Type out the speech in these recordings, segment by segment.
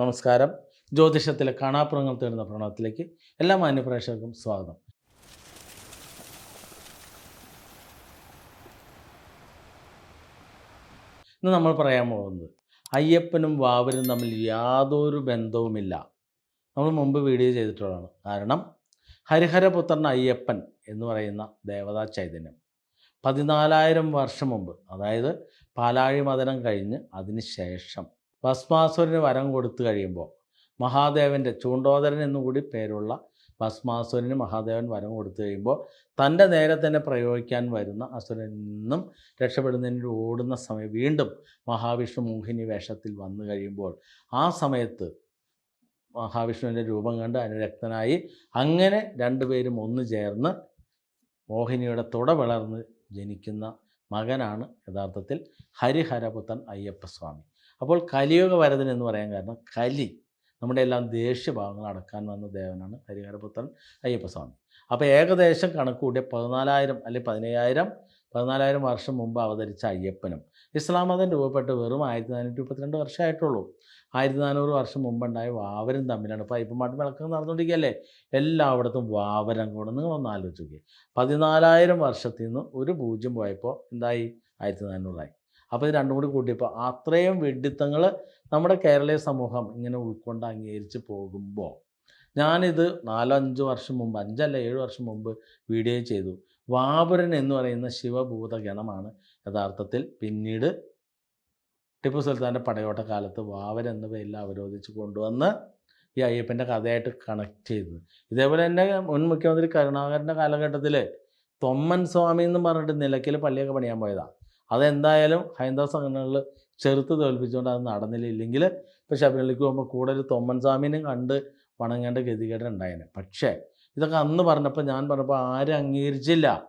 നമസ്കാരം. ജ്യോതിഷത്തിലെ കാണാപ്പുറങ്ങൾ തേടുന്ന പ്രണവത്തിലേക്ക് എല്ലാ മാന്യപ്രേക്ഷകർക്കും സ്വാഗതം. ഇന്ന് നമ്മൾ പറയാൻ പോകുന്നത് അയ്യപ്പനും വാവരും തമ്മിൽ യാതൊരു ബന്ധവുമില്ല. നമ്മൾ മുമ്പ് വീഡിയോ ചെയ്തിട്ടുള്ളതാണ്. കാരണം ഹരിഹരപുത്രൻ അയ്യപ്പൻ എന്ന് പറയുന്ന ദേവതാ ചൈതന്യം. പതിനാലായിരം വർഷം മുമ്പ് അതായത് പാലാഴി മതനം കഴിഞ്ഞ് അതിന് ശേഷം ഭസ്മാസുരന് വരം കൊടുത്തു കഴിയുമ്പോൾ മഹാദേവന്റെ ചൂണ്ടോദരൻ എന്നുകൂടി പേരുള്ള ഭസ്മാസുരന് മഹാദേവൻ വരം കൊടുത്തു കഴിയുമ്പോൾ തന്റെ നേരെ തന്നെ പ്രയോഗിക്കാൻ വരുന്ന അസുരനിൽ നിന്നും രക്ഷപ്പെടുന്നതിന് ഓടുന്ന സമയം വീണ്ടും മഹാവിഷ്ണു മോഹിനി വേഷത്തിൽ വന്നു കഴിയുമ്പോൾ ആ സമയത്ത് മഹാവിഷ്ണുവിന്റെ രൂപം കണ്ട് അനുരക്തനായി അങ്ങനെ രണ്ടുപേരും ഒന്ന് ചേർന്ന് മോഹിനിയുടെ തുട വളർന്ന് ജനിക്കുന്ന മകനാണ് യഥാർത്ഥത്തിൽ ഹരിഹരപുത്രൻ അയ്യപ്പസ്വാമി. അപ്പോൾ കലിയുഗ വരദൻ എന്ന് പറയാൻ കാരണം കലി. നമ്മുടെ എല്ലാം ദേഷ്യഭാവങ്ങൾ അടക്കാൻ വന്ന ദേവനാണ് ഹരിഹരപുത്രൻ അയ്യപ്പസ്വാമി. അപ്പോൾ ഏകദേശം കണക്ക് പതിനാലായിരം അല്ലെങ്കിൽ പതിനയ്യായിരം പതിനാലായിരം വർഷം മുമ്പ് അവതരിച്ച അയ്യപ്പനും. ഇസ്ലാം മതം രൂപപ്പെട്ട് വെറും ആയിരത്തി നാനൂറ്റി മുപ്പത്തിരണ്ട് വർഷമായിട്ടുള്ളൂ. ആയിരത്തി നാനൂറ് വർഷം മുമ്പുണ്ടായ വാവരും തമ്മിലാണ് ഇപ്പോൾ അയ്യപ്പമാട്ട് വിളക്കം നടന്നുകൊണ്ടിരിക്കുകയല്ലേ? എല്ലായിടത്തും വാവരം കൂടെ. നിങ്ങൾ ഒന്ന് ആലോചിച്ച് നോക്കി പതിനാലായിരം വർഷത്തിൽ നിന്ന് ഒരു പൂജ്യം പോയപ്പോൾ എന്തായി? ആയിരത്തി നാനൂറായി അപ്പോൾ ഇത് രണ്ടും കൂടി കൂട്ടിയപ്പോൾ അത്രയും വെഡിത്തങ്ങൾ നമ്മുടെ കേരളീയ സമൂഹം ഇങ്ങനെ ഉൾക്കൊണ്ട് അംഗീകരിച്ച് പോകുമ്പോൾ ഞാനിത് നാലോ അഞ്ച് വർഷം മുമ്പ് അഞ്ചല്ല ഏഴ് വർഷം മുമ്പ് വീഡിയോ ചെയ്തു. വാപുരൻ എന്ന് പറയുന്ന ശിവഭൂത ഗണമാണ് യഥാർത്ഥത്തിൽ പിന്നീട് ടിപ്പു സുൽത്താന്റെ പടയോട്ട കാലത്ത് വാവരൻ എന്ന പേരിൽ അവരോധിച്ച് കൊണ്ടുവന്ന് ഈ അയ്യപ്പന്റെ കഥയായിട്ട് കണക്ട് ചെയ്തത്. ഇതേപോലെ തന്നെ മുൻ മുഖ്യമന്ത്രി കരുണാകരന്റെ കാലഘട്ടത്തിൽ തൊമ്മൻ സ്വാമി എന്ന് പറഞ്ഞിട്ട് നിലയ്ക്കൽ പള്ളിയൊക്കെ പണിയാൻ പോയതാണ് അതെന്തായാലും ഹൈന്ദവ സംഘടനകളിൽ ചെറുത്ത് തോൽപ്പിച്ചുകൊണ്ട് അത് നടന്നില്ല. ഇല്ലെങ്കിൽ ഇപ്പോൾ ശബരിമലയ്ക്ക് പോകുമ്പോൾ കൂടെ ഒരു തൊമ്മൻ സ്വാമിനും കണ്ട് വണങ്ങേണ്ട ഗതികേട് ഉണ്ടായേനെ. പക്ഷേ ഇതൊക്കെ അന്ന് പറഞ്ഞപ്പോൾ ഞാൻ പറഞ്ഞപ്പോൾ ആരും അംഗീകരിച്ചില്ല.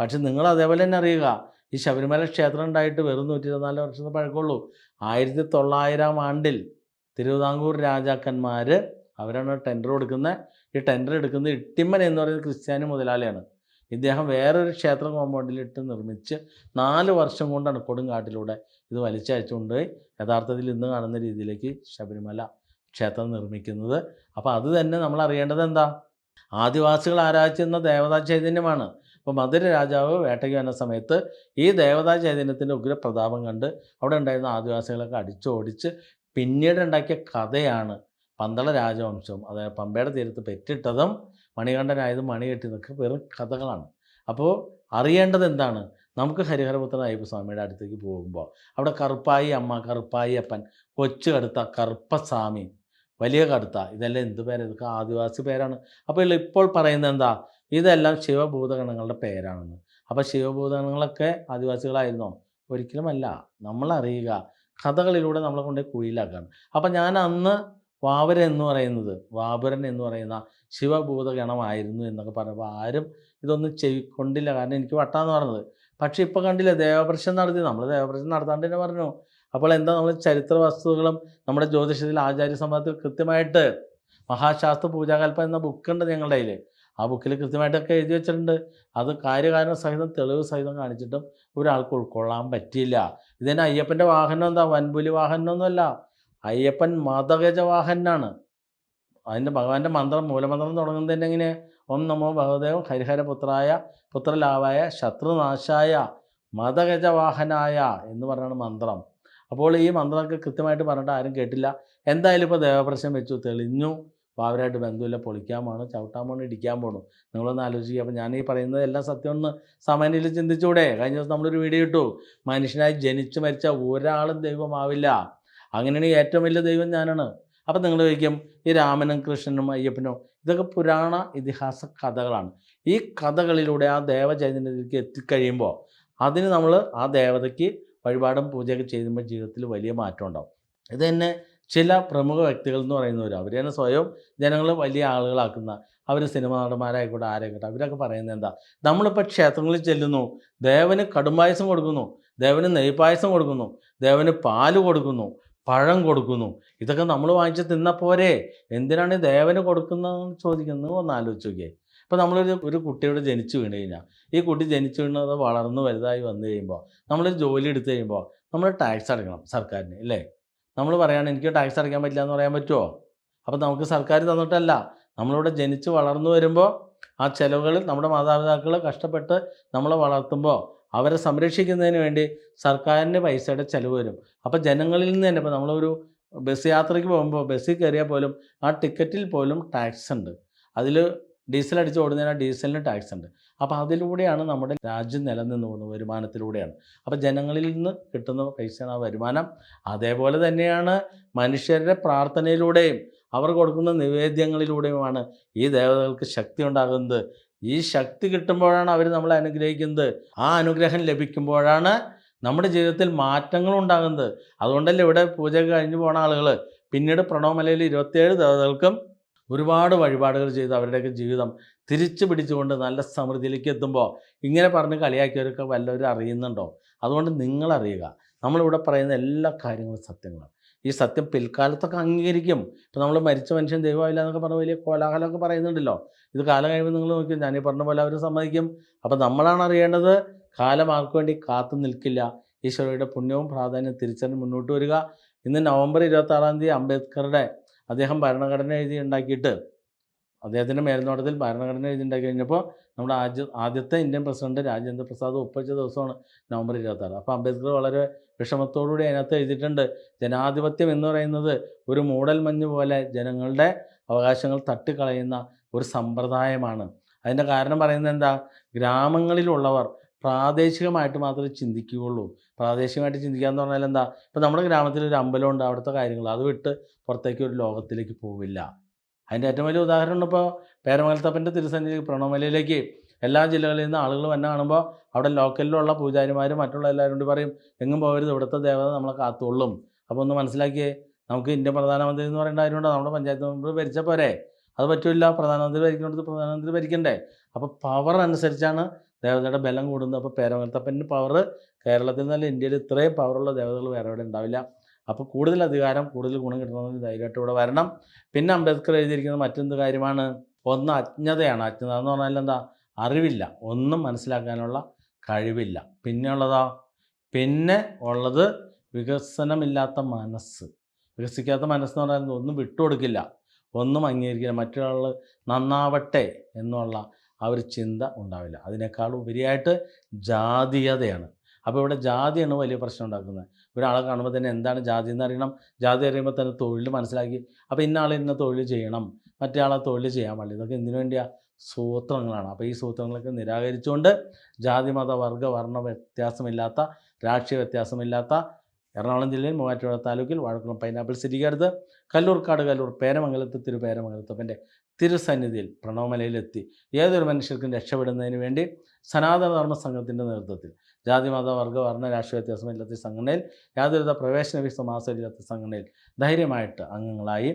പക്ഷെ നിങ്ങൾ അതേപോലെ തന്നെ അറിയുക. ഈ ശബരിമല ക്ഷേത്രം ഉണ്ടായിട്ട് വെറും നൂറ്റി ഇരുപത്തിനാല് വർഷത്തെ പഴക്കമുള്ളൂ. ആയിരത്തി തൊള്ളായിരം ആണ്ടിൽ തിരുവിതാംകൂർ രാജാക്കന്മാർ അവരാണ് ടെൻഡർ കൊടുക്കുന്നത്. ഈ ടെൻഡർ എടുക്കുന്നത് ഇട്ടിമ്മൻ എന്ന് പറയുന്ന ക്രിസ്ത്യാനി മുതലാളിയാണ്. ഇദ്ദേഹം വേറൊരു ക്ഷേത്ര കോമ്പൗണ്ടിലിട്ട് നിർമ്മിച്ച് നാല് വർഷം കൊണ്ടാണ് കൊടുങ്കാട്ടിലൂടെ ഇത് വലിച്ചയച്ചുകൊണ്ട് യഥാർത്ഥത്തിൽ ഇന്ന് കാണുന്ന രീതിയിലേക്ക് ശബരിമല ക്ഷേത്രം നിർമ്മിക്കുന്നത്. അപ്പോൾ അത് തന്നെ നമ്മൾ അറിയേണ്ടത് എന്താ? ആദിവാസികൾ ആരാധിച്ചിരുന്ന ദേവതാ ചൈതന്യമാണ്. അപ്പോൾ മധുര രാജാവ് വേട്ടയ്ക്ക് വന്ന സമയത്ത് ഈ ദേവതാ ചൈതന്യത്തിന്റെ ഉഗ്രപ്രതാപം കണ്ട് അവിടെ ഉണ്ടായിരുന്ന ആദിവാസികളൊക്കെ അടിച്ചോടിച്ച് പിന്നീട് ഉണ്ടാക്കിയ കഥയാണ് പന്തള രാജവംശവും അതായത് പമ്പയുടെ തീരത്ത് പെറ്റിട്ടതും മണികണ്ഠനായതും മണി കെട്ടിയതൊക്കെ വെറും കഥകളാണ്. അപ്പോൾ അറിയേണ്ടത് എന്താണ്? നമുക്ക് ഹരിഹരപുത്രൻ അയ്യപ്പസ്വാമിയുടെ അടുത്തേക്ക് പോകുമ്പോൾ അവിടെ കറുപ്പായി അമ്മ കറുപ്പായി അപ്പൻ കൊച്ചു കടുത്ത കറുപ്പസ്വാമി വലിയ കടുത്ത ഇതെല്ലാം എന്ത് പേര്? ഇതൊക്കെ ആദിവാസി പേരാണ്. അപ്പോൾ ഇപ്പോൾ പറയുന്നത് എന്താ? ഇതെല്ലാം ശിവഭൂതഗണങ്ങളുടെ പേരാണെന്ന്. അപ്പോൾ ശിവഭൂതഗണങ്ങളൊക്കെ ആദിവാസികളായിരുന്നോ? ഒരിക്കലുമല്ല. നമ്മൾ അറിയുക കഥകളിലൂടെ നമ്മളെ കൊണ്ട് കുഴിയിലാക്കുകയാണ് അപ്പം ഞാൻ അന്ന് വാവരൻ എന്ന് പറയുന്നത് വാപുരൻ എന്ന് പറയുന്ന ശിവഭൂതഗണമായിരുന്നു എന്നൊക്കെ പറഞ്ഞപ്പോൾ ആരും ഇതൊന്നും ചെവിക്കൊണ്ടില്ല. കാരണം എനിക്ക് വട്ടാന്ന് പറഞ്ഞത്. പക്ഷേ ഇപ്പോൾ കണ്ടില്ല ദേവപ്രശ്നം നടത്തി. നമ്മൾ ദേവപ്രശ്നം നടത്താണ്ട് തന്നെ പറഞ്ഞു. അപ്പോൾ എന്താ നമ്മൾ ചരിത്ര വസ്തുക്കളും നമ്മുടെ ജ്യോതിഷത്തിൽ ആചാര്യ സമാജത്തിൽ കൃത്യമായിട്ട് മഹാശാസ്ത്ര പൂജാകൽപ്പ എന്ന ബുക്കുണ്ട് ഞങ്ങളുടെ കയ്യിൽ ആ ബുക്കിൽ കൃത്യമായിട്ടൊക്കെ എഴുതി വെച്ചിട്ടുണ്ട്. അത് കാര്യകാരണ സഹിതം തെളിവ് സഹിതം കാണിച്ചിട്ടും ഒരാൾക്ക് ഉൾക്കൊള്ളാൻ പറ്റിയില്ല. ഇതിന് അയ്യപ്പന്റെ വാഹനം എന്താ? വൻപുലി വാഹനമൊന്നുമല്ല. അയ്യപ്പൻ മതഗജവാഹനാണ്. അതിന്റെ ഭഗവാന്റെ മന്ത്രം മൂലമന്ത്രം തുടങ്ങുന്നത് തന്നെ എങ്ങനെ? ഓം നമോ ഭഗവദേവ ഹരിഹരപുത്രായ പുത്രലാവായ ശത്രുനാശായ മതഗജവാഹനായ എന്ന് പറയുന്ന മന്ത്രം. അപ്പോൾ ഈ മന്ത്രമൊക്കെ കൃത്യമായിട്ട് പറഞ്ഞിട്ട് ആരും കേട്ടില്ല. എന്തായാലും ഇപ്പോൾ ദേവപ്രശ്നം വെച്ചു തെളിഞ്ഞു. പാവരായിട്ട് ബന്ധമില്ല പൊളിക്കാൻ പോകണം ചവിട്ടാൻ പോകണം ഇടിക്കാൻ പോകണം നിങ്ങളൊന്ന് ആലോചിക്കുക. അപ്പോൾ ഞാൻ ഈ പറയുന്നത് എല്ലാം സത്യമെന്ന് സാമാന്യയിൽ ചിന്തിച്ചൂടെ? കഴിഞ്ഞ ദിവസം നമ്മളൊരു വീഡിയോ ഇട്ടു. മനുഷ്യനായി ജനിച്ചു മരിച്ച ഒരാളും ദൈവമാവില്ല. അങ്ങനെയാണെങ്കിൽ ഏറ്റവും വലിയ ദൈവം ഞാനാണ്. അപ്പം നിങ്ങൾ ചോദിക്കും ഈ രാമനും കൃഷ്ണനും അയ്യപ്പനും ഇതൊക്കെ പുരാണ ഇതിഹാസ കഥകളാണ്. ഈ കഥകളിലൂടെ ആ ദേവചൈതന്യത്തിലേക്ക് എത്തിക്കഴിയുമ്പോൾ അതിന് നമ്മൾ ആ ദേവതയ്ക്ക് വഴിപാടും പൂജയൊക്കെ ചെയ്യുമ്പോൾ ജീവിതത്തിൽ വലിയ മാറ്റം ഉണ്ടാവും. ഇത് തന്നെ ചില പ്രമുഖ വ്യക്തികൾ എന്ന് പറയുന്നവർ അവർ തന്നെ സ്വയം ജനങ്ങൾ വലിയ ആളുകളാക്കുന്ന അവർ സിനിമ നടന്മാരായിക്കോട്ടെ ആരായിക്കോട്ടെ അവരൊക്കെ പറയുന്നത് എന്താ? നമ്മളിപ്പോൾ ക്ഷേത്രങ്ങളിൽ ചെല്ലുന്നു ദേവന് കടുംപായസം കൊടുക്കുന്നു ദേവന് നെയ്പായസം കൊടുക്കുന്നു ദേവന് പാൽ കൊടുക്കുന്നു പഴം കൊടുക്കുന്നു. ഇതൊക്കെ നമ്മൾ വാങ്ങിച്ച് തിന്ന പോരെ. എന്തിനാണ് ദേവന് കൊടുക്കുന്നതെന്ന് ചോദിക്കുന്നത് ഒന്ന് ആലോചിച്ച് നോക്കിയേ. ഇപ്പോൾ നമ്മളൊരു ഒരു കുട്ടിയോട് ജനിച്ചു വീണ് കഴിഞ്ഞാൽ ഈ കുട്ടി ജനിച്ചു വീണത് വളർന്ന് വലുതായി വന്നു കഴിയുമ്പോൾ നമ്മളൊരു ജോലി എടുത്തു കഴിയുമ്പോൾ നമ്മൾ ടാക്സ് അടയ്ക്കണം സർക്കാരിന് അല്ലേ നമ്മൾ പറയാണ് എനിക്ക് ടാക്സ് അടയ്ക്കാൻ പറ്റില്ല എന്ന് പറയാൻ പറ്റുമോ അപ്പോൾ നമുക്ക് സർക്കാർ തന്നിട്ടല്ല. നമ്മളിവിടെ ജനിച്ച് വളർന്നു വരുമ്പോൾ ആ ചിലവുകൾ നമ്മുടെ മാതാപിതാക്കൾ കഷ്ടപ്പെട്ട് നമ്മളെ വളർത്തുമ്പോൾ അവരെ സംരക്ഷിക്കുന്നതിന് വേണ്ടി സർക്കാരിന്റെ പൈസയുടെ ചിലവ് വരും. അപ്പോൾ ജനങ്ങളിൽ നിന്ന് തന്നെ ഇപ്പോൾ നമ്മളൊരു ബസ് യാത്രയ്ക്ക് പോകുമ്പോൾ ബസ്സിൽ കയറിയാൽ പോലും ആ ടിക്കറ്റിൽ പോലും ടാക്സ് ഉണ്ട്. അതിൽ ഡീസൽ അടിച്ച് ഓടുന്നതിന് ഡീസലിന് ടാക്സ് ഉണ്ട്. അപ്പോൾ അതിലൂടെയാണ് നമ്മുടെ രാജ്യം നിലനിന്ന് പോകുന്നത് വരുമാനത്തിലൂടെയാണ്. അപ്പോൾ ജനങ്ങളിൽ നിന്ന് കിട്ടുന്ന പൈസയാണ് ആ വരുമാനം. അതേപോലെ തന്നെയാണ് മനുഷ്യരുടെ പ്രാർത്ഥനയിലൂടെയും അവർ കൊടുക്കുന്ന നിവേദ്യങ്ങളിലൂടെയുമാണ് ഈ ദേവതകൾക്ക് ശക്തി ഉണ്ടാകുന്നത്. ഈ ശക്തി കിട്ടുമ്പോഴാണ് അവർ നമ്മളെ അനുഗ്രഹിക്കുന്നത്. ആ അനുഗ്രഹം ലഭിക്കുമ്പോഴാണ് നമ്മുടെ ജീവിതത്തിൽ മാറ്റങ്ങൾ ഉണ്ടാകുന്നത്. അതുകൊണ്ടല്ലേ ഇവിടെ പൂജ കഴിഞ്ഞു പോണ ആളുകൾ പിന്നീട് പ്രണവമലയിൽ ഇരുപത്തിയേഴ് ദേവതകൾക്കും ഒരുപാട് വഴിപാടുകൾ ചെയ്ത് അവരുടെയൊക്കെ ജീവിതം തിരിച്ചു പിടിച്ചുകൊണ്ട് നല്ല സമൃദ്ധിയിലേക്ക് എത്തുമ്പോൾ ഇങ്ങനെ പറഞ്ഞ് കളിയാക്കിയവരൊക്കെ വല്ലവരും അറിയുന്നുണ്ടോ? അതുകൊണ്ട് നിങ്ങളറിയുക. നമ്മളിവിടെ പറയുന്ന എല്ലാ കാര്യങ്ങളും സത്യങ്ങളാണ്. ഈ സത്യം പിൽക്കാലത്തൊക്കെ അംഗീകരിക്കും. ഇപ്പോൾ നമ്മൾ മരിച്ച മനുഷ്യൻ ദൈവമില്ല എന്നൊക്കെ പറഞ്ഞ വലിയ കോലാഹലമൊക്കെ പറയുന്നുണ്ടല്ലോ. ഇത് കാലം കഴിയുമ്പോൾ നിങ്ങൾ നോക്കി ഞാനീ പറഞ്ഞ പോലെ അവർ സമ്മതിക്കും. അപ്പോൾ നമ്മളാണ് അറിയേണ്ടത് കാലം ആർക്കു വേണ്ടി കാത്തു നിൽക്കില്ല. ഈശ്വരയുടെ പുണ്യവും പ്രാധാന്യവും തിരിച്ചറിഞ്ഞ് മുന്നോട്ട് വരിക. ഇന്ന് നവംബർ ഇരുപത്താറാം തീയതി അംബേദ്കറുടെ അദ്ദേഹം ഭരണഘടന എഴുതി ഉണ്ടാക്കിയിട്ട് അദ്ദേഹത്തിന്റെ മേൽനോട്ടത്തിൽ ഭരണഘടന എഴുതി ഉണ്ടാക്കി കഴിഞ്ഞപ്പോൾ നമ്മുടെ ആദ്യ ആദ്യത്തെ ഇന്ത്യൻ പ്രസിഡന്റ് രാജേന്ദ്ര പ്രസാദ് ദിവസമാണ് നവംബർ ഇരുപത്താറ്. അപ്പോൾ അംബേദ്കർ വളരെ വിഷമത്തോടുകൂടി അതിനകത്ത് എഴുതിയിട്ടുണ്ട് ജനാധിപത്യം എന്ന് പറയുന്നത് ഒരു മൂടൽ മഞ്ഞ് പോലെ ജനങ്ങളുടെ അവകാശങ്ങൾ തട്ടിക്കളയുന്ന ഒരു സമ്പ്രദായമാണ്. അതിന്റെ കാരണം പറയുന്നത് എന്താ? ഗ്രാമങ്ങളിലുള്ളവർ പ്രാദേശികമായിട്ട് മാത്രമേ ചിന്തിക്കുകയുള്ളൂ. പ്രാദേശികമായിട്ട് ചിന്തിക്കുക എന്ന് പറഞ്ഞാൽ എന്താ? ഇപ്പോൾ നമ്മുടെ ഗ്രാമത്തിൽ ഒരു അമ്പലമുണ്ട് അവിടുത്തെ കാര്യങ്ങൾ അത് വിട്ട് പുറത്തേക്ക് ഒരു ലോകത്തിലേക്ക് പോവില്ല. അതിന്റെ ഏറ്റവും വലിയ ഉദാഹരണം ഇപ്പോൾ പേരമലത്തപ്പന്റെ തിരുസന്നിധി പ്രണവമലയിലേക്ക് എല്ലാ ജില്ലകളിൽ നിന്ന് ആളുകൾ വന്നെ കാണുമ്പോൾ അവിടെ ലോക്കലിലുള്ള പൂജാരിമാരും മറ്റുള്ള എല്ലാവരും കൂടി പറയും എങ്ങും പോകരുത് ഇവിടുത്തെ ദേവത നമ്മളെ കാത്തുകൊള്ളും. അപ്പോൾ ഒന്ന് മനസ്സിലാക്കിയേ നമുക്ക് ഇന്ത്യൻ പ്രധാനമന്ത്രി എന്ന് പറയേണ്ട കാര്യമുണ്ടോ നമ്മുടെ പഞ്ചായത്ത് മെമ്പർ ഭരിച്ച പോരെ. അത് പറ്റില്ല പ്രധാനമന്ത്രി ഭരിക്കുന്നിടത്ത് പ്രധാനമന്ത്രി ഭരിക്കണ്ടേ. അപ്പോൾ പവർ അനുസരിച്ചാണ് ദേവതയുടെ ബലം കൂടുന്നത്. അപ്പോൾ പേരമംഗലത്തപ്പന്റെ പവർ കേരളത്തിൽ നിന്നല്ല ഇന്ത്യയിൽ ഇത്രയും പവറുള്ള ദേവതകൾ വേറെ എവിടെ ഉണ്ടാവില്ല. അപ്പോൾ കൂടുതൽ അധികാരം കൂടുതൽ ഗുണം കിട്ടണമെന്ന് ധൈര്യമായിട്ട് ഇവിടെ വരണം. പിന്നെ അംബേദ്കർ എഴുതിയിരിക്കുന്ന മറ്റെന്ത് കാര്യമാണ് ഒന്ന് അജ്ഞതയാണ്. അജ്ഞത എന്ന് പറഞ്ഞാൽ എന്താ? അറിവില്ല. ഒന്നും മനസ്സിലാക്കാനുള്ള കഴിവില്ല. പിന്നെ ഉള്ളതാ പിന്നെ ഉള്ളത് വികസനമില്ലാത്ത മനസ്സ്. വികസിക്കാത്ത മനസ്സെന്ന് പറഞ്ഞാൽ ഒന്നും വിട്ടുകൊടുക്കില്ല. ഒന്നും അംഗീകരിക്കില്ല. മറ്റൊരാൾ നന്നാവട്ടെ എന്നുള്ള ആ ഒരു ചിന്ത ഉണ്ടാവില്ല. അതിനേക്കാൾ ഉപരിയായിട്ട് ജാതീയതയാണ്. അപ്പോൾ ഇവിടെ ജാതിയാണ് വലിയ പ്രശ്നം ഉണ്ടാക്കുന്നത്. ഒരാളെ കാണുമ്പോൾ തന്നെ എന്താണ് ജാതി എന്ന് അറിയണം ജാതി അറിയുമ്പോൾ തന്നെ തൊഴിൽ മനസ്സിലാക്കി. അപ്പോൾ ഇന്ന ആൾ ഇന്ന തൊഴിൽ ചെയ്യണം. മറ്റേ ആളെ തൊഴിൽ ചെയ്യാൻ പാടില്ല ഇതൊക്കെ എന്തിനു വേണ്ടിയാ? സൂത്രങ്ങളാണ്. അപ്പോൾ ഈ സൂത്രങ്ങളൊക്കെ നിരാകരിച്ചുകൊണ്ട് ജാതി മത വർഗ വർണ വ്യത്യാസമില്ലാത്ത രാഷ്ട്രീയ വ്യത്യാസമില്ലാത്ത എറണാകുളം ജില്ലയിൽ മൂവാറ്റുപുഴ താലൂക്കിൽ വാഴക്കുളം പൈനാപ്പിൾ സിറ്റിക്കടുത്ത് കല്ലൂർക്കാട് കല്ലൂർ പേരമംഗലത്ത് തിരുപേരമംഗലത്തപ്പന്റെ തിരുസന്നിധിയിൽ പ്രണവമലയിലെത്തി. ഏതൊരു മനുഷ്യർക്കും രക്ഷപ്പെടുന്നതിന് വേണ്ടി സനാതനധർമ്മ സംഘത്തിന്റെ നേതൃത്വത്തിൽ ജാതി മത വർഗ വർണ രാഷ്ട്രീയ വ്യത്യാസമില്ലാത്ത സംഘടനയിൽ യാതൊരുവിധ പ്രവേശന വിസ മാസമില്ലാത്ത സംഘടനയിൽ ധൈര്യമായിട്ട് അംഗങ്ങളായി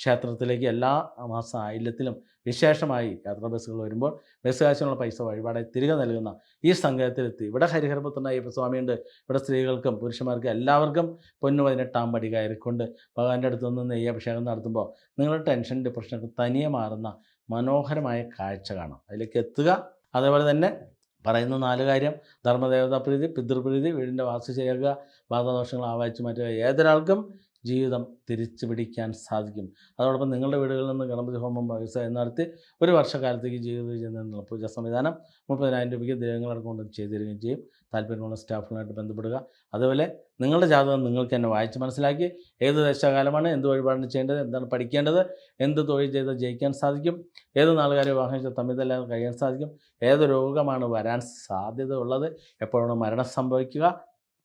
ക്ഷേത്രത്തിലേക്ക് എല്ലാ മാസ ആയില്യത്തിലും വിശേഷമായി യാത്രാ ബസ്സുകൾ വരുമ്പോൾ ബസ് കാശിനുള്ള പൈസ വഴിപാടായി തിരികെ നൽകുന്ന ഈ സംഘത്തിലെത്തി ഇവിടെ ഹരിഹരപുത്രൻ അയ്യപ്പസ്വാമിയുണ്ട് ഇവിടെ സ്ത്രീകൾക്കും പുരുഷന്മാർക്കും എല്ലാവർക്കും പൊന്നു പതിനെട്ടാം പടി കയറിക്കൊണ്ട് ഭഗവാന്റെ അടുത്ത് നിന്ന് നെയ്യഭിഷേകം നടത്തുമ്പോൾ നിങ്ങളുടെ ടെൻഷൻ ഡിപ്രഷനൊക്കെ തനിയെ മാറുന്ന മനോഹരമായ കാഴ്ച കാണാം. അതിലേക്ക് എത്തുക. അതേപോലെ തന്നെ പറയുന്ന നാല് കാര്യം. ധർമ്മദേവതാ പ്രീതി പിതൃപ്രീതി വീടിന്റെ വാസ്തു ചെയ്യുക ബാധാദോഷങ്ങൾ ആവാഹിച്ച് മാറ്റുക. ഏതൊരാൾക്കും ജീവിതം തിരിച്ചു പിടിക്കാൻ സാധിക്കും. അതോടൊപ്പം നിങ്ങളുടെ വീടുകളിൽ നിന്ന് ഗണപതി ഹോമം വ്യവസായം നടത്തി ഒരു വർഷക്കാലത്തേക്ക് ജീവിത ചെയ്യുന്നതിനുള്ള പൂജ സംവിധാനം മുപ്പതിനായിരം രൂപയ്ക്ക് ദൈവങ്ങളടക്കം കൊണ്ട് ചെയ്തു തരികയും ചെയ്യും. താല്പര്യമുള്ള സ്റ്റാഫുകളായിട്ട് ബന്ധപ്പെടുക. അതുപോലെ നിങ്ങളുടെ ജാതകം നിങ്ങൾക്ക് തന്നെ വായിച്ച് മനസ്സിലാക്കി. ഏത് ദശകാലമാണ് എന്ത് വഴിപാടാണ് ചെയ്യേണ്ടത് എന്താണ് പഠിക്കേണ്ടത് എന്ത് തൊഴിൽ ചെയ്താൽ ജയിക്കാൻ സാധിക്കും ഏത് നാളുകാരെ വിവാഹം ചെയ്താൽ തമ്മിതല്ലാതെ കഴിയാൻ സാധിക്കും ഏത് രോഗമാണ് വരാൻ സാധ്യത ഉള്ളത് എപ്പോഴാണ് മരണം സംഭവിക്കുക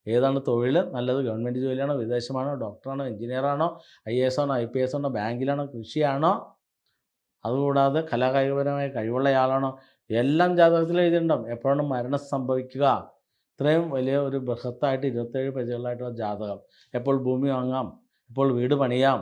ഏതാണ് തൊഴിൽ നല്ലത് ഗവൺമെന്റ് ജോലിയാണോ? വിദേശമാണോ? ഡോക്ടറാണോ? എഞ്ചിനീയറാണോ? ഐ എസ് ആണോ? ഐ പി എസ് ആണോ? ബാങ്കിലാണോ? കൃഷിയാണോ? അതുകൂടാതെ കലാകായികപരമായ കഴിവുള്ളയാളാണോ? എല്ലാം ജാതകത്തിൽ എഴുതിയിട്ടുണ്ടാവും എപ്പോഴാണ് മരണം സംഭവിക്കുക? ഇത്രയും വലിയ ഒരു ബൃഹത്തായിട്ട് ഇരുപത്തേഴ് പേജുകളായിട്ടുള്ള ജാതകം. എപ്പോൾ ഭൂമി വാങ്ങാം? എപ്പോൾ വീട് പണിയാം?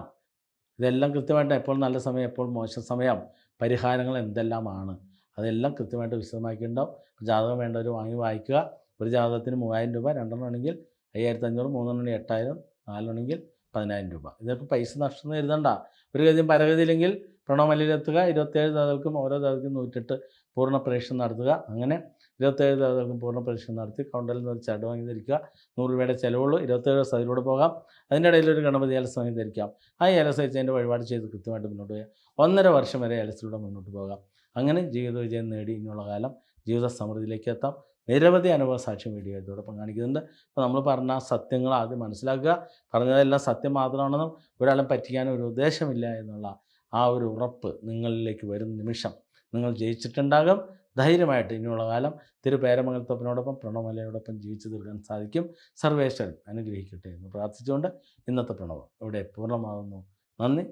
ഇതെല്ലാം കൃത്യമായിട്ട് എപ്പോൾ നല്ല സമയം എപ്പോൾ മോശം സമയം? പരിഹാരങ്ങൾ എന്തെല്ലാമാണ്? അതെല്ലാം കൃത്യമായിട്ട് വിശദമാക്കിയിട്ടുണ്ടാവും ജാതകം വേണ്ടവർ വാങ്ങി വായിക്കുക. ഒരു ജാതകത്തിന് മൂവായിരം രൂപ രണ്ടെണ്ണം ആണെങ്കിൽ അയ്യായിരത്തി അഞ്ഞൂറ് മൂന്നെണ്ണം എട്ടായിരം നാലെണ്ണമെങ്കിൽ പതിനായിരം രൂപ. ഇതിപ്പോൾ പൈസ നഷ്ടം എഴുതണ്ട. ഒരു ഗതിയും പരഗതിയില്ലെങ്കിൽ പ്രണവമല്ലിയിലെത്തുക ഇരുപത്തേഴ് ജാതകൾക്കും ഓരോ ജാതകൾക്കും നൂറ്റെട്ട് പൂർണ പരീക്ഷണം നടത്തുക. അങ്ങനെ ഇരുപത്തേഴ് ജാതകൾക്കും പൂർണ പരീക്ഷണം നടത്തി കൗണ്ടറിൽ നിന്ന് ഒരു ചട് വാങ്ങി ധരിക്കുക നൂറ് രൂപയുടെ ചിലവുള്ളൂ. ഇരുപത്തേഴ് ദിവസം പോകാം. അതിന്റെ ഇടയിൽ ഒരു ഗണപതി ഏലസ് വാങ്ങി ധരിക്കാം ആ ഏലസ് വെച്ച് അതിന്റെ വഴിപാട് ചെയ്ത് കൃത്യമായിട്ട് മുന്നോട്ട് പോയാൽ ഒന്നര വർഷം വരെ ഏലസിലൂടെ മുന്നോട്ട് പോകാം. അങ്ങനെ ജീവിത വിജയം നേടി ഇനിയുള്ള കാലം ജീവിത സമൃദ്ധിയിലേക്ക് എത്താം. നിരവധി അനുഭവ സാക്ഷ്യം വീഡിയോ ഇതോടൊപ്പം കാണിക്കുന്നുണ്ട് അപ്പോൾ നമ്മൾ പറഞ്ഞ സത്യങ്ങൾ ആദ്യം മനസ്സിലാക്കുക. പറഞ്ഞതെല്ലാം സത്യം മാത്രമാണെന്നും ഒരാളും പറ്റിക്കാൻ ഒരു ഉദ്ദേശമില്ല എന്നുള്ള ആ ഒരു ഉറപ്പ് നിങ്ങളിലേക്ക് വരുന്ന നിമിഷം നിങ്ങൾ ജയിച്ചിട്ടുണ്ടാകും. ധൈര്യമായിട്ട് ഇനിയുള്ള കാലം തിരുപേരമംഗലത്തപ്പനോടൊപ്പം പ്രണവമലയോടൊപ്പം ജീവിച്ചു തീർക്കാൻ സാധിക്കും. സർവേശ്വരൻ അനുഗ്രഹിക്കട്ടെ എന്ന് പ്രാർത്ഥിച്ചുകൊണ്ട് ഇന്നത്തെ പ്രണവം ഇവിടെ പൂർണമാകുന്നു. നന്ദി.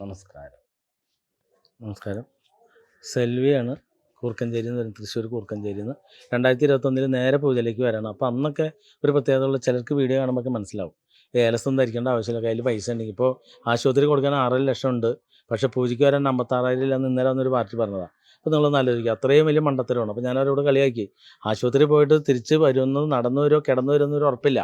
നമസ്കാരം. നമസ്കാരം. സെൽവിയാണ്. കൂർക്കഞ്ചേരി എന്ന് പറയുന്നത് തൃശ്ശൂർ കൂർക്കഞ്ചേരി എന്ന് രണ്ടായിരത്തി ഇരുപത്തൊന്നിൽ നേരെ പൂജയിലേക്ക് വരണം. അപ്പോൾ അന്നൊക്കെ ഒരു പ്രത്യേകതയുള്ള ചിലർക്ക് വീഡിയോ കാണുമ്പോൾ മനസ്സിലാവും. ഏലസം ധരിക്കേണ്ട ആവശ്യമില്ല. കയ്യിൽ പൈസ ഉണ്ടെങ്കിൽ. ഇപ്പോൾ ആശുപത്രി കൊടുക്കാൻ ആറര ലക്ഷം ഉണ്ട്. പക്ഷേ പൂജയ്ക്ക് വരാൻ അമ്പത്താറായിരം ഇല്ല ഇന്നലെ വന്നൊരു പാർട്ടി പറഞ്ഞതാണ് അപ്പോൾ നിങ്ങളൊന്ന് ആലോചിക്കുക. അത്രയും വലിയ മണ്ടത്തരമാണ്. അപ്പോൾ ഞാൻ അവരോട് കളിയാക്കി. ആശുപത്രി പോയിട്ട് തിരിച്ച് വരുമെന്ന് നടന്നു വരുമോ കിടന്നു വരുമെന്ന് ഒരു ഉറപ്പില്ല.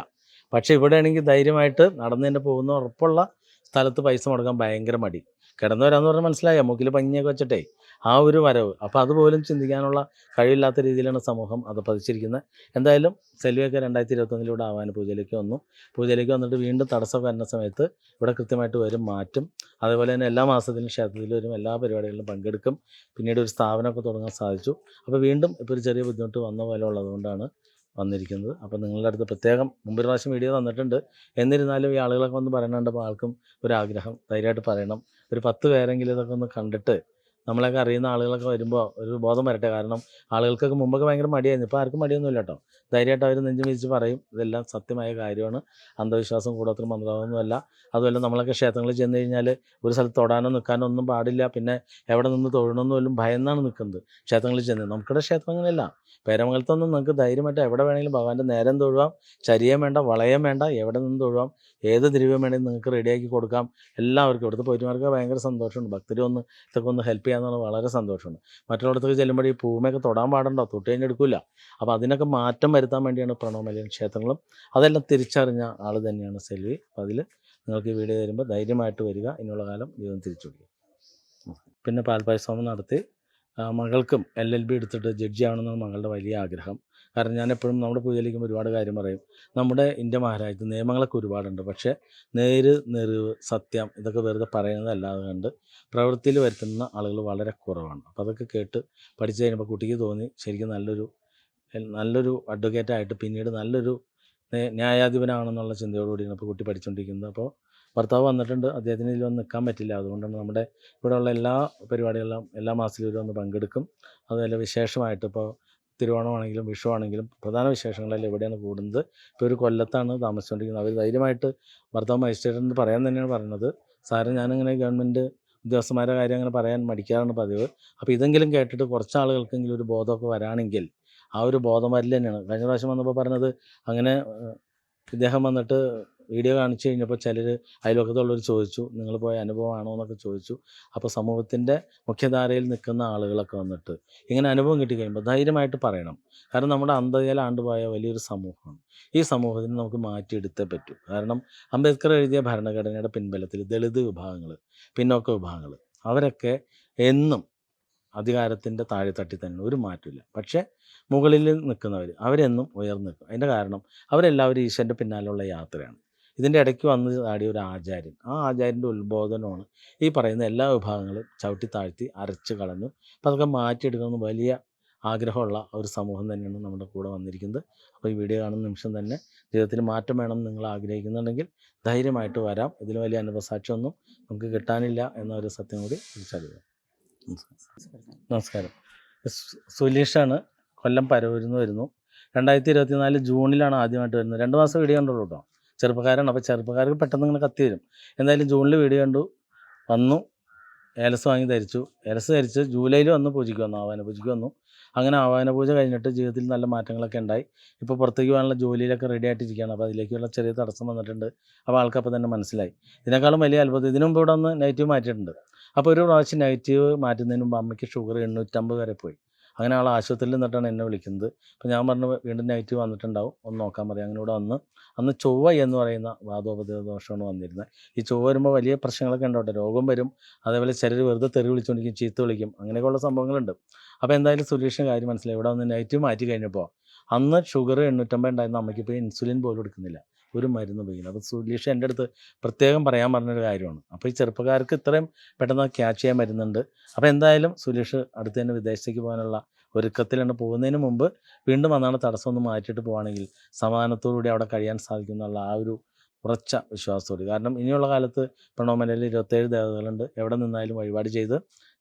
പക്ഷേ ഇവിടെ ആണെങ്കിൽ ധൈര്യമായിട്ട് നടന്നു തന്നെ പോകുന്ന ഉറപ്പുള്ള സ്ഥലത്ത് പൈസ മുടക്കാൻ ഭയങ്കര മടി. കിടന്നു വരാമെന്ന് പറഞ്ഞാൽ മനസ്സിലായി. മൂക്കിൽ പഞ്ഞിയൊക്കെ വെച്ചിട്ടേ ആ ഒരു വരവ്. അപ്പോൾ അതുപോലും ചിന്തിക്കാനുള്ള കഴിവില്ലാത്ത രീതിയിലാണ് സമൂഹം അത് പതിച്ചിരിക്കുന്നത്. എന്തായാലും സെൽവിയൊക്കെ രണ്ടായിരത്തി ഇരുപത്തൊന്നിലൂടെ ആവാൻ പൂജയിലേക്ക് വന്നു. പൂജയിലേക്ക് വന്നിട്ട് വീണ്ടും തടസ്സം വരുന്ന സമയത്ത് ഇവിടെ കൃത്യമായിട്ട് വരും മാറ്റും. അതേപോലെ തന്നെ എല്ലാ മാസത്തിലും ക്ഷേത്രത്തിൽ വരും എല്ലാ പരിപാടികളിലും പങ്കെടുക്കും. പിന്നീട് ഒരു സ്ഥാപനമൊക്കെ തുടങ്ങാൻ സാധിച്ചു. അപ്പോൾ വീണ്ടും ഇപ്പോൾ ഒരു ചെറിയ ബുദ്ധിമുട്ട് വന്ന പോലെ ഉള്ളതുകൊണ്ടാണ് വന്നിരിക്കുന്നത്. അപ്പോൾ നിങ്ങളുടെ അടുത്ത് പ്രത്യേകം മുമ്പ് പ്രാവശ്യം വീഡിയോ തന്നിട്ടുണ്ട്. എന്നിരുന്നാലും ഈ ആളുകളൊക്കെ വന്ന് പറയണുണ്ടപ്പോൾ ആൾക്കും ഒരു ആഗ്രഹം ധൈര്യമായിട്ട് പറയണം. ഒരു പത്ത് പേരെങ്കിലും ഇതൊക്കെ ഒന്ന് കണ്ടിട്ട് നമ്മളൊക്കെ അറിയുന്ന ആളുകളൊക്കെ വരുമ്പോൾ ഒരു ബോധം വരട്ടെ. കാരണം ആളുകൾക്കൊക്കെ മുമ്പൊക്കെ ഭയങ്കര മടിയായിരുന്നു. ഇപ്പോൾ ആർക്കും മടിയൊന്നുമില്ല കേട്ടോ. ധൈര്യമായിട്ട് അവർ നെഞ്ചു വിരിച്ച് പറയും. ഇതെല്ലാം സത്യമായ കാര്യമാണ്. അന്ധവിശ്വാസം കൂടോത്രം മന്ത്രമൊന്നുമല്ല അതുമല്ല നമ്മളൊക്കെ ക്ഷേത്രങ്ങളിൽ ചെന്ന് കഴിഞ്ഞാൽ ഒരു സ്ഥലത്ത് തൊടാനോ നിൽക്കാനോ ഒന്നും പാടില്ല. പിന്നെ എവിടെ നിന്ന് തൊഴണമെന്ന് പോലും ഭയന്നാണ് നിൽക്കുന്നത് ക്ഷേത്രങ്ങളിൽ ചെന്ന്. നമുക്കിവിടെ ക്ഷേത്രങ്ങളല്ല പേരമംഗലത്തൊന്നും നമുക്ക് ധൈര്യമായിട്ട് എവിടെ വേണമെങ്കിലും ഭഗവാന്റെ നേരം തൊഴുവാം. ചരിയം വേണ്ട വളയം വേണ്ട എവിടെ നിന്ന് തൊഴുവാം. ഏത് ദ്രവ്യം വേണമെങ്കിലും നിങ്ങൾക്ക് റെഡിയാക്കി കൊടുക്കാം. എല്ലാവർക്കും ഇവിടുത്തെ പോയിട്ടുമാർക്ക് ഭയങ്കര സന്തോഷമുണ്ട്. ഭക്തരും ഒന്ന് ഇതൊക്കെ ഒന്ന് ഹെൽപ്പ് ചെയ്യാമെന്നാണ് വളരെ സന്തോഷമുണ്ട്. മറ്റുള്ളിടത്തേക്ക് ചെല്ലുമ്പോൾ ഈ പൂമയൊക്കെ തൊടാൻ പാടുണ്ടോ? തൊട്ട് കഴിഞ്ഞ് എടുക്കില്ല അപ്പോൾ അതിനൊക്കെ മാറ്റം വരുത്താൻ വേണ്ടിയാണ് പ്രണവമലയൻ ക്ഷേത്രങ്ങളും. അതെല്ലാം തിരിച്ചറിഞ്ഞ ആൾ തന്നെയാണ് സെൽവി. അപ്പോൾ അതിൽ നിങ്ങൾക്ക് വീട് തരുമ്പോൾ ധൈര്യമായിട്ട് വരിക. ഇനിയുള്ള കാലം ജീവിതം തിരിച്ചു പിടിക്കും. പിന്നെ പാൽപ്പായസോമം നടത്തി മകൾക്കും എൽ എൽ ബി എടുത്തിട്ട് ജഡ്ജി ആവണമെന്നാണ് മകളുടെ വലിയ ആഗ്രഹം. കാരണം ഞാൻ എപ്പോഴും നമ്മുടെ പൂജയിലേക്കും ഒരുപാട് കാര്യം പറയും. നമ്മുടെ ഇന്ത്യ മഹാരാജ്യത്ത് നിയമങ്ങളൊക്കെ ഒരുപാടുണ്ട്. പക്ഷേ നേര് നെറിവ് സത്യം ഇതൊക്കെ വെറുതെ പറയുന്നതല്ലാതെ കണ്ട് പ്രവൃത്തിയിൽ വരുത്തുന്ന ആളുകൾ വളരെ കുറവാണ്. അപ്പോൾ അതൊക്കെ കേട്ട് പഠിച്ചു കഴിയുമ്പോൾ കുട്ടിക്ക് തോന്നി ശരിക്കും നല്ലൊരു നല്ലൊരു അഡ്വക്കേറ്റായിട്ട് പിന്നീട് നല്ലൊരു ന്യായാധിപനാണെന്നുള്ള ചിന്തയോടുകൂടിയാണ് ഇപ്പോൾ കുട്ടി പഠിച്ചുകൊണ്ടിരിക്കുന്നത് അപ്പോൾ ഭർത്താവ് വന്നിട്ടുണ്ട്. അദ്ദേഹത്തിന് ഇതിൽ വന്ന് നിൽക്കാൻ പറ്റില്ല. അതുകൊണ്ടാണ് നമ്മുടെ ഇവിടെയുള്ള എല്ലാ പരിപാടികളിലും എല്ലാ മാസത്തിലും ഇവർ വന്ന് പങ്കെടുക്കും. അതുപോലെ വിശേഷമായിട്ട് ഇപ്പോൾ തിരുവോണമാണെങ്കിലും വിഷു ആണെങ്കിലും പ്രധാന വിശേഷങ്ങളിൽ എവിടെയാണ് കൂടുന്നത്. ഇപ്പോൾ ഒരു കൊല്ലത്താണ് താമസിച്ചുകൊണ്ടിരിക്കുന്നത് അവർ ധൈര്യമായിട്ട് ഭർത്താവ് മജിസ്ട്രേറ്റ് എന്ന് പറയാൻ തന്നെയാണ് പറഞ്ഞത് സാറ് ഞാനിങ്ങനെ ഗവൺമെന്റ് ഉദ്യോഗസ്ഥന്മാരെ കാര്യം അങ്ങനെ പറയാൻ മടിക്കാറാണ് പതിവ്. അപ്പോൾ ഇതെങ്കിലും കേട്ടിട്ട് കുറച്ച് ആളുകൾക്കെങ്കിലും ഒരു ബോധമൊക്കെ വരാണെങ്കിൽ ആ ഒരു ബോധം വരില്ല തന്നെയാണ്. കഴിഞ്ഞ പ്രാവശ്യം വന്നപ്പോൾ പറഞ്ഞത് അങ്ങനെ ഇദ്ദേഹം വന്നിട്ട് വീഡിയോ കാണിച്ചു കഴിഞ്ഞപ്പോൾ ചിലർ അയൽവക്കത്തുള്ളവർ ചോദിച്ചു നിങ്ങൾ പോയ അനുഭവമാണോ? എന്നൊക്കെ ചോദിച്ചു. അപ്പോൾ സമൂഹത്തിന്റെ മുഖ്യധാരയിൽ നിൽക്കുന്ന ആളുകളൊക്കെ വന്നിട്ട് ഇങ്ങനെ അനുഭവം കിട്ടിക്കഴിയുമ്പോൾ ധൈര്യമായിട്ട് പറയണം. കാരണം നമ്മുടെ അന്ധതയിൽ ആണ്ടുപോയ വലിയൊരു സമൂഹമാണ്. ഈ സമൂഹത്തിന് നമുക്ക് മാറ്റിയെടുത്തേ പറ്റൂ. കാരണം അംബേദ്കർ എഴുതിയ ഭരണഘടനയുടെ പിൻബലത്തിൽ ദളിത് വിഭാഗങ്ങൾ പിന്നോക്ക വിഭാഗങ്ങൾ അവരൊക്കെ എന്നും അധികാരത്തിന്റെ താഴെത്തട്ടി തന്നെ ഒരു മാറ്റമില്ല പക്ഷേ മുകളിൽ നിൽക്കുന്നവർ അവരെന്നും ഉയർന്നു നിൽക്കും. അതിന്റെ കാരണം അവരെല്ലാവരും ഈശ്വരന്റെ പിന്നാലെയുള്ള യാത്രയാണ്. ഇതിന്റെ ഇടയ്ക്ക് വന്ന് ചാടിയ ഒരു ആചാര്യൻ. ആ ആചാര്യന്റെ ഉത്ബോധനമാണ് ഈ പറയുന്ന എല്ലാ വിഭാഗങ്ങളും ചവിട്ടി താഴ്ത്തി അരച്ച് കളഞ്ഞു. അപ്പോൾ അതൊക്കെ മാറ്റിയെടുക്കണമെന്ന് വലിയ ആഗ്രഹമുള്ള ഒരു സമൂഹം തന്നെയാണ് നമ്മുടെ കൂടെ വന്നിരിക്കുന്നത്. അപ്പോൾ ഈ വീഡിയോ കാണുന്ന നിമിഷം തന്നെ ജീവിതത്തിൽ മാറ്റം വേണം നിങ്ങൾ ആഗ്രഹിക്കുന്നുണ്ടെങ്കിൽ ധൈര്യമായിട്ട് വരാം. ഇതിൽ വലിയ അനുഭവസാക്ഷിയൊന്നും നമുക്ക് കിട്ടാനില്ല എന്നൊരു സത്യം കൂടി തിരിച്ചറിയുക നമസ്കാരം. സുലീഷാണ് കൊല്ലം പരവൂരിൽ നിന്ന് വരുന്നു. രണ്ടായിരത്തി ഇരുപത്തി നാല് ജൂണിലാണ് ആദ്യമായിട്ട് വരുന്നത്. രണ്ട് മാസം വീഡിയോ കണ്ടുള്ളൂ കേട്ടോ. ചെറുപ്പക്കാരാണ്. അപ്പോൾ ചെറുപ്പക്കാർക്ക് പെട്ടെന്ന് ഇങ്ങനെ കത്തി വരും. എന്തായാലും ജൂണിൽ വീട് കണ്ടു. വന്നു. ഏലസ് വാങ്ങി ധരിച്ചു. ഏലസ് ധരിച്ച് ജൂലൈയിൽ വന്ന് പൂജയ്ക്ക് വന്നു. ആവാന പൂജയ്ക്ക് വന്നു. അങ്ങനെ ആവാന പൂജ കഴിഞ്ഞിട്ട് ജീവിതത്തിൽ നല്ല മാറ്റങ്ങളൊക്കെ ഉണ്ടായി. ഇപ്പോൾ പുറത്തേക്ക് പോകാനുള്ള ജോലിയിലൊക്കെ റെഡി ആയിട്ടിരിക്കുകയാണ്. അപ്പോൾ അതിലേക്കുള്ള ചെറിയ തടസ്സം വന്നിട്ടുണ്ട്. അപ്പോൾ ആൾക്കപ്പം തന്നെ മനസ്സിലായി. ഇതിനേക്കാളും വലിയ അത്ഭുതം. ഇതിനു മുമ്പ് ഇവിടെ ഒന്ന് നെഗറ്റീവ് മാറ്റിയിട്ടുണ്ട്. അപ്പോൾ ഒരു പ്രാവശ്യം നെഗറ്റീവ് മാറ്റുന്നതിന് മുമ്പ് അമ്മയ്ക്ക് ഷുഗർ എണ്ണൂറ്റമ്പത് വരെ പോയി. അങ്ങനെ ആൾ ആശുപത്രിയിൽ നിന്നിട്ടാണ് എന്നെ വിളിക്കുന്നത്. അപ്പോൾ ഞാൻ പറഞ്ഞു വീണ്ടും നെഗറ്റീവ് വന്നിട്ടുണ്ടാവും. ഒന്ന് നോക്കാൻ പറയാം അങ്ങനെ ഇവിടെ വന്ന് അന്ന് ചൊവ്വ എന്ന് പറയുന്ന വാദോപദേവ ദോഷമാണ് വന്നിരുന്നത്. ഈ ചൊവ്വ വരുമ്പോൾ വലിയ പ്രശ്നങ്ങളൊക്കെ ഉണ്ടാവട്ടെ രോഗം വരും. അതേപോലെ ചിലർ വെറുതെ തെറി വിളിച്ചുകൊണ്ടിരിക്കും ചീത്ത വിളിക്കും. അങ്ങനെയൊക്കെയുള്ള സംഭവങ്ങളുണ്ട്. അപ്പോൾ എന്തായാലും സൊല്യൂഷൻ കാര്യം മനസ്സിലായി. ഇവിടെ വന്ന് നെഗറ്റീവ് മാറ്റി കഴിഞ്ഞപ്പോൾ അന്ന് ഷുഗർ എണ്ണൂറ്റമ്പത് ഉണ്ടായിരുന്ന അമ്മയ്ക്ക് ഇപ്പോൾ ഇൻസുലിൻ പോലും എടുക്കുന്നില്ല. ഒരു മരുന്ന് ഉപയോഗിക്കുന്നത്. അപ്പോൾ സുരേഷ് എന്റെ അടുത്ത് പ്രത്യേകം പറയാൻ പറഞ്ഞൊരു കാര്യമാണ്. അപ്പോൾ ഈ ചെറുപ്പക്കാർക്ക് ഇത്രയും പെട്ടെന്ന് ക്യാച്ച് ചെയ്യാൻ വരുന്നുണ്ട് അപ്പോൾ എന്തായാലും സുലീഷ് അടുത്ത് തന്നെ വിദേശത്തേക്ക് പോകാനുള്ള ഒരുക്കത്തിലാണ് പോകുന്നതിന് മുമ്പ് വീണ്ടും വന്നാണ് തടസ്സം ഒന്ന് മാറ്റിയിട്ട് പോവുകയാണെങ്കിൽ സമാധാനത്തോടുകൂടി അവിടെ കഴിയാൻ സാധിക്കും എന്നുള്ള ആ ഒരു ഉറച്ച വിശ്വാസത്തോട്. കാരണം ഇനിയുള്ള കാലത്ത് പ്രണോമലയിൽ ഇരുപത്തേഴ് ദേവതകളുണ്ട്. എവിടെ നിന്നാലും വഴിപാട് ചെയ്ത്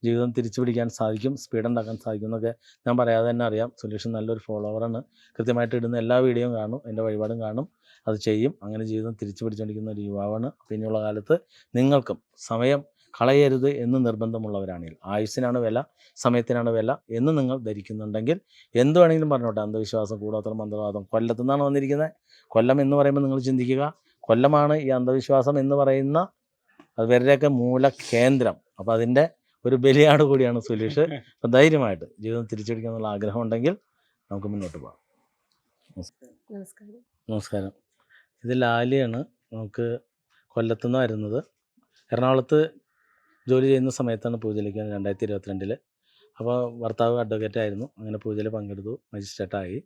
ജീവിതം തിരിച്ചു പിടിക്കാൻ സാധിക്കും സ്പീഡ് ഉണ്ടാക്കാൻ സാധിക്കും എന്നൊക്കെ ഞാൻ പറയാതെ തന്നെ അറിയാം. സുരേഷ് നല്ലൊരു ഫോളോവറാണ്. കൃത്യമായിട്ട് ഇടുന്ന എല്ലാ വീഡിയോയും കാണും. എന്റെ വഴിപാടും കാണും. അത് ചെയ്യും. അങ്ങനെ ജീവിതം തിരിച്ചു പിടിച്ചുകൊണ്ടിരിക്കുന്ന ഒരു യുവാവാണ്. അപ്പോൾ ഇനിയുള്ള കാലത്ത് നിങ്ങൾക്കും സമയം കളയരുത് എന്ന് നിർബന്ധമുള്ളവരാണെങ്കിൽ ആയുസ്സിനാണ് വില സമയത്തിനാണ് വില എന്ന് നിങ്ങൾ ധരിക്കുന്നുണ്ടെങ്കിൽ എന്ത് വേണമെങ്കിലും പറഞ്ഞോട്ടെ. അന്ധവിശ്വാസം കൂടോത്രം മന്ത്രവാദം കൊല്ലത്തു നിന്നാണ് വന്നിരിക്കുന്നത്. കൊല്ലം എന്ന് പറയുമ്പോൾ നിങ്ങൾ ചിന്തിക്കുക. കൊല്ലമാണ് ഈ അന്ധവിശ്വാസം എന്ന് പറയുന്ന അത് വരെയൊക്കെ മൂല കേന്ദ്രം അപ്പോൾ അതിന്റെ ഒരു ബലിയാട് കൂടിയാണ് സുലീഷ്. അപ്പം ധൈര്യമായിട്ട് ജീവിതം തിരിച്ചടിക്കാനുള്ള എന്നുള്ള ആഗ്രഹം ഉണ്ടെങ്കിൽ നമുക്ക് മുന്നോട്ട് പോകാം. നമസ്കാരം. നമസ്കാരം. ഇത് ലാലിയാണ് നമുക്ക് കൊല്ലത്തുനിന്ന് വരുന്നത്. എറണാകുളത്ത് ജോലി ചെയ്യുന്ന സമയത്താണ് പൂജയിലേക്ക് രണ്ടായിരത്തി ഇരുപത്തിരണ്ടിൽ അപ്പോൾ ഭർത്താവ് അഡ്വക്കേറ്റ് ആയിരുന്നു. അങ്ങനെ പൂജയിൽ പങ്കെടുത്തു. മജിസ്ട്രേറ്റായി